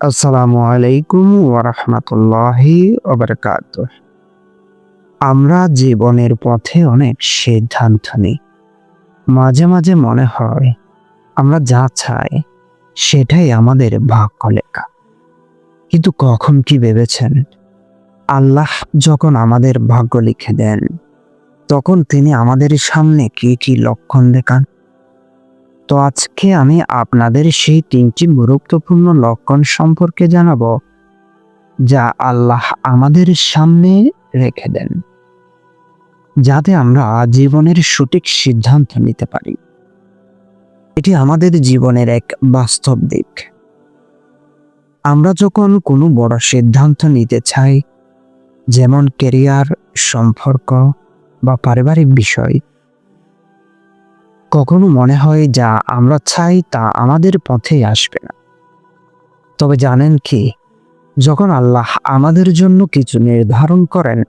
আসসালামু আলাইকুম ওরহমতুল্লাহি ওবরকাত আমরা জীবনের পথে অনেক সিদ্ধান্ত নিই। মাঝে মাঝে মনে হয় আমরা যা চাই সেটাই আমাদের ভাগ্য লেখা। কিন্তু কখন কি ভেবেছেন? আল্লাহ যখন আমাদের ভাগ্য লিখে দেন, তখন তিনি আমাদের সামনে কি কি লক্ষণ দেখান? তো আজকে আমি আপনাদের সেই তিনটি গুরুত্বপূর্ণ লক্ষণ সম্পর্কে জানাব, যা আল্লাহ আমাদের সামনে রেখে দেন, যাতে আমরা জীবনের সঠিক সিদ্ধান্ত নিতে পারি। এটি আমাদের জীবনের এক বাস্তব দিক। আমরা যখন কোনো বড় সিদ্ধান্ত নিতে চাই, যেমন কেরিয়ার সম্পর্ক বা পারিবারিক বিষয় কখনো মনে হয় যা আমরা চাই তা আমাদের পথেই আসবে না। তবে জানেন কি, যখন আল্লাহ আমাদের জন্য কিছু নির্ধারণ করেন,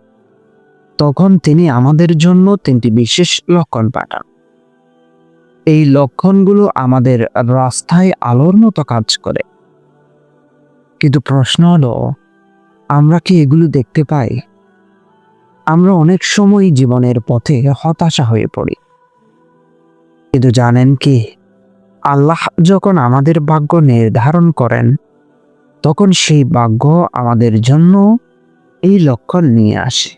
তখন তিনি আমাদের জন্য তিনটি বিশেষ লক্ষণ পাঠান। এই লক্ষণগুলো আমাদের রাস্তায় আলোর মতো কাজ করে। কিন্তু প্রশ্ন হলো, আমরা কি এগুলো দেখতে পাই? আমরা অনেক সময় জীবনের পথে হতাশা হয়ে পড়ি। কিন্তু জানেন কি? আল্লাহ যখন আমাদের ভাগ্য নির্ধারণ করেন, তখন সেই ভাগ্য আমাদের জন্য এই লক্ষণ নিয়ে আসে।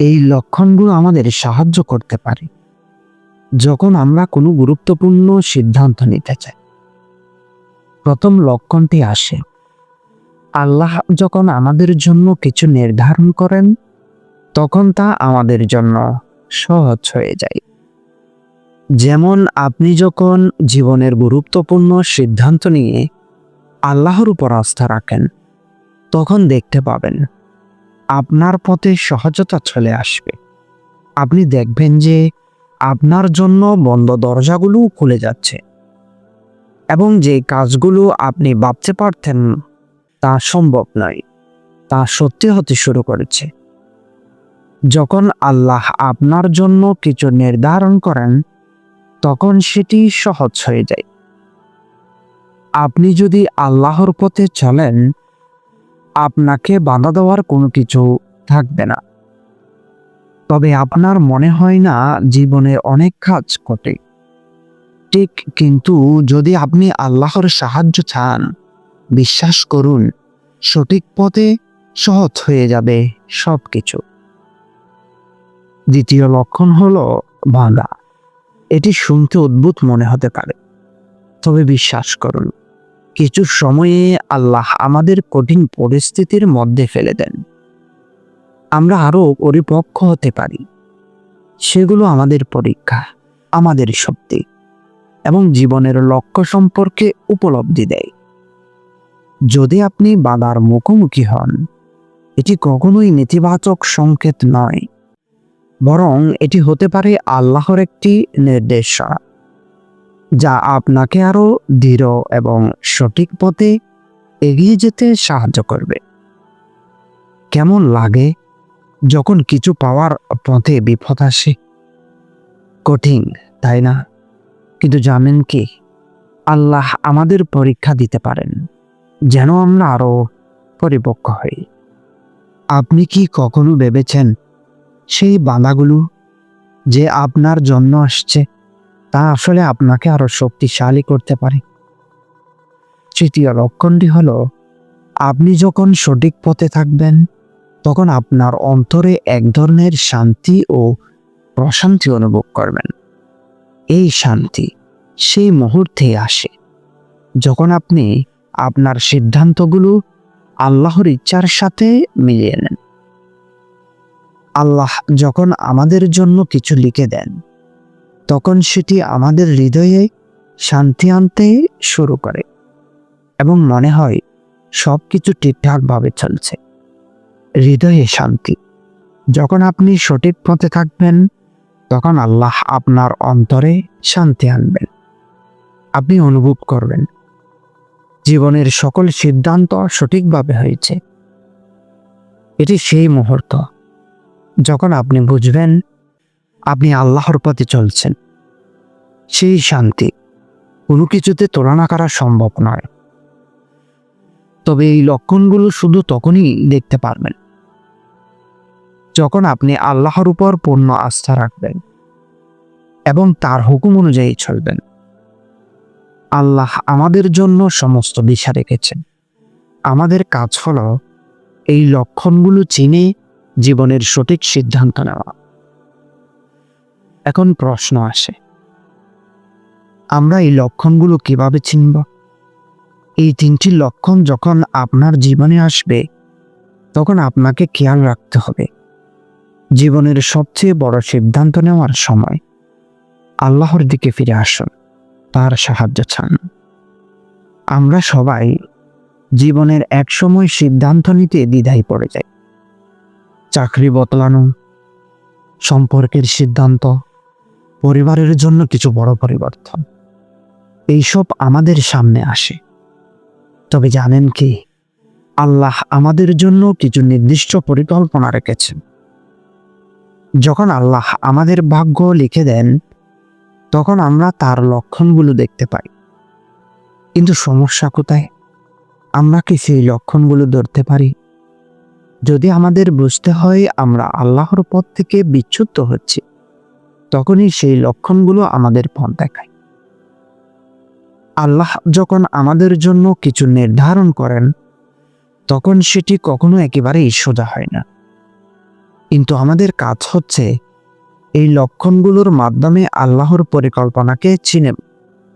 এই লক্ষণগুলো আমাদের সাহায্য করতে পারে। যখন আমরা কোনো গুরুত্বপূর্ণ সিদ্ধান্ত নিতে চাই, প্রথম লক্ষণটি আসে, আল্লাহ যখন আমাদের জন্য কিছু নির্ধারণ করেন, তখন তা আমাদের জন্য সহজ হয়ে যায়। যেমন আপনি যখন জীবনের গুরুত্বপূর্ণ সিদ্ধান্ত নিয়ে আল্লাহর উপর আস্থা রাখেন, তখন দেখতে পাবেন আপনার পথে সহজতা চলে আসবে। আপনি দেখবেন যে আপনার জন্য বন্ধ দরজাগুলো খুলে যাচ্ছে এবং যে কাজগুলো আপনি ভাবতে পারতেন তা সম্ভব নয়, তা সত্যি হতে শুরু করেছে। যখন আল্লাহ আপনার জন্য কিছু নির্ধারণ করেন তখন সেটি সহজ হয়ে যায়। আপনি যদি আল্লাহর পথে চলেন, আপনাকে বাধা দেওয়ার কোনো কিছু থাকবে না। তবে আপনার মনে হয় না জীবনে অনেক কাজ ঘটে। ঠিক কিন্তু যদি আপনি আল্লাহর সাহায্য চান, বিশ্বাস করুন, সঠিক পথে সহজ হয়ে যাবে সব কিছু দ্বিতীয় লক্ষণ হলো বাধা। এটি শুনতে অদ্ভুত মনে হতে পারে। তবে বিশ্বাস করুন, কিছু সময়ে আল্লাহ আমাদের কঠিন পরিস্থিতির মধ্যে ফেলে দেন। আমরা আরও পরিপক্ষ হতে পারি। সেগুলো আমাদের পরীক্ষা, আমাদের শক্তি এবং জীবনের লক্ষ্য সম্পর্কে উপলব্ধি দেয়। যদি আপনি বাধার মুখোমুখি হন, এটি কখনোই নেতিবাচক সংকেত নয়। বরং এটি হতে পারে আল্লাহর একটি নির্দেশনা, যা আপনাকে আরও দৃঢ় এবং সঠিক পথে এগিয়ে যেতে সাহায্য করবে। কেমন লাগে যখন কিছু পাওয়ার পথে বিপদ আসে? কঠিন, তাই না? কিন্তু জানেন কি, আল্লাহ আমাদের পরীক্ষা দিতে পারেন, যেন আমরা আরও পরিপক্ক হই। আপনি কি কখনো ভেবেছেন সেই বাধাগুলো যে আপনার জন্য আসছে, তা আসলে আপনাকে আরও শক্তিশালী করতে পারে। তৃতীয় লক্ষণটি হল, আপনি যখন সঠিক পথে থাকবেন, তখন আপনার অন্তরে এক ধরনের শান্তি ও প্রশান্তি অনুভব করবেন। এই শান্তি সেই মুহূর্তে আসে, যখন আপনি আপনার সিদ্ধান্তগুলো আল্লাহর ইচ্ছার সাথে মিলিয়ে নেন। আল্লাহ যখন আমাদের জন্য কিছু লিখে দেন, তখন সেটি আমাদের হৃদয়ে শান্তি আনতে শুরু করে এবং মনে হয় সব কিছু ঠিকঠাকভাবে চলছে। হৃদয়ে শান্তি। যখন আপনি সঠিক পথে থাকবেন, তখন আল্লাহ আপনার অন্তরে শান্তি আনবেন। আপনি অনুভব করবেন, জীবনের সকল সিদ্ধান্ত সঠিকভাবে হয়েছে। এটি সেই মুহূর্ত। যখন আপনি বুঝবেন আপনি আল্লাহর পথে চলছেন, সেই শান্তি কোনো কিছুতে তুলনা করা সম্ভব নয়। তবে এই লক্ষণগুলো শুধু তখনই দেখতে পারবেন যখন আপনি আল্লাহর উপর পূর্ণ আস্থা রাখবেন এবং তার হুকুম অনুযায়ী চলবেন। আল্লাহ আমাদের জন্য সমস্ত দিশা রেখেছেন। আমাদের কাজ হলো এই লক্ষণগুলো চিনে জীবনের সঠিক সিদ্ধান্ত নেওয়া। এখন প্রশ্ন আসে, আমরা এই লক্ষণগুলো কীভাবে চিনব? এই তিনটি লক্ষণ যখন আপনার জীবনে আসবে, তখন আপনাকে খেয়াল রাখতে হবে। জীবনের সবচেয়ে বড় সিদ্ধান্ত নেওয়ার সময় আল্লাহর দিকে ফিরে আসুন, তার সাহায্য চান। আমরা সবাই জীবনের এক সময় সিদ্ধান্ত নিতে দ্বিধায় পড়ে যাই। চাকরি বদলানো, সম্পর্কের সিদ্ধান্ত, পরিবারের জন্য কিছু বড় পরিবর্তন। এইসব আমাদের সামনে আসে। তবে জানেন কি, আল্লাহ আমাদের জন্য কিছু নির্দিষ্ট পরিকল্পনা রেখেছেন। যখন আল্লাহ আমাদের ভাগ্য লিখে দেন, তখন আমরা তার লক্ষণগুলো দেখতে পাই। কিন্তু সমস্যা কোথায়? আমরা কি সেই লক্ষণগুলো ধরতে পারি? যদি আমাদের বুঝতে হয় আমরা আল্লাহর পথ থেকে বিচ্যুত হচ্ছি, তখনই সেই লক্ষণগুলো আমাদের পথ দেখায়। আল্লাহ যখন আমাদের জন্য কিছু নির্ধারণ করেন, তখন সেটি কখনো একেবারেই সোজা হয় না। কিন্তু আমাদের কাজ হচ্ছে এই লক্ষণগুলোর মাধ্যমে আল্লাহর পরিকল্পনাকে চিনে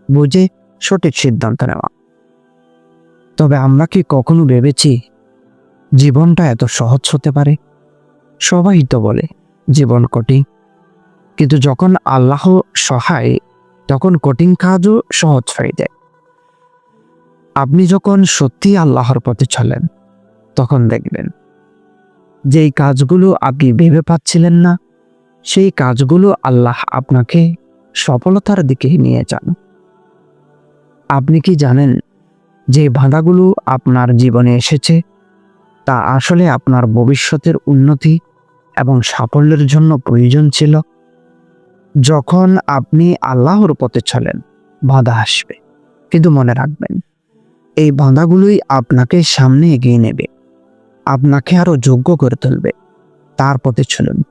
বুঝে সঠিক সিদ্ধান্ত নেওয়া। তবে আমরা কি কখনো ভেবেছি জীবনটা এত সহজ হতে পারে? সবাই তো বলে, জীবন কঠিন। কিন্তু যখন আল্লাহ সহায়, তখন কঠিন কাজও সহজ হয়ে যায়। আপনি যখন সত্যি আল্লাহর পথে চলেন, তখন দেখবেন, যেই কাজগুলো আপনি ভেবে পাচ্ছিলেন না, সেই কাজগুলো আল্লাহ আপনাকে সফলতার দিকে নিয়ে যান। আপনি কি জানেন, যে বাধাগুলো আপনার জীবনে এসেছে? তা আসলে আপনার ভবিষ্যতের উন্নতি এবং সাফল্যের জন্য প্রয়োজন ছিল। যখন আপনি আল্লাহর পথে চলেন, বাধা আসবে। কিন্তু মনে রাখবেন, এই বাধাগুলোই আপনাকে সামনে এগিয়ে নেবে। আপনাকে আরও যোগ্য করে তুলবে। তার পথে চলুন।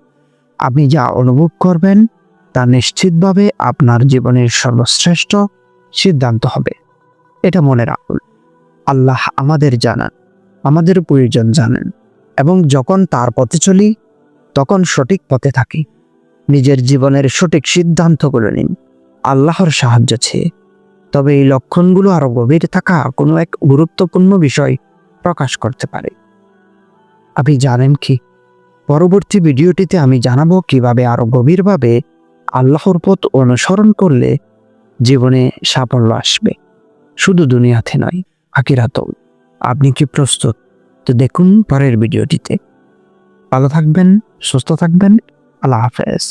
আপনি যা অনুভব করবেন, তা নিশ্চিতভাবে আপনার জীবনের সর্বশ্রেষ্ঠ সিদ্ধান্ত হবে। এটা মনে রাখুন। আল্লাহ আমাদের জানান। আমাদের প্রয়োজন জানেন এবং যখন তার পথে চলি, তখন সঠিক পথে থাকি। নিজের জীবনের সঠিক সিদ্ধান্তগুলো নিন। আল্লাহর সাহায্য চেয়ে। তবে এই লক্ষণগুলো আরও গভীর থাকা কোনো এক গুরুত্বপূর্ণ বিষয় প্রকাশ করতে পারে। আপনি জানেন কি? পরবর্তী ভিডিওটিতে আমি জানাব কীভাবে আরও গভীরভাবে আল্লাহর পথ অনুসরণ করলে জীবনে সাফল্য আসবে। শুধু দুনিয়াতে নয় আকিরাতেও আপনি কি প্রস্তুত? তো দেখুন পরের ভিডিওটিতে। ভালো থাকবেন সুস্থ থাকবেন আল্লাহ হাফেজ।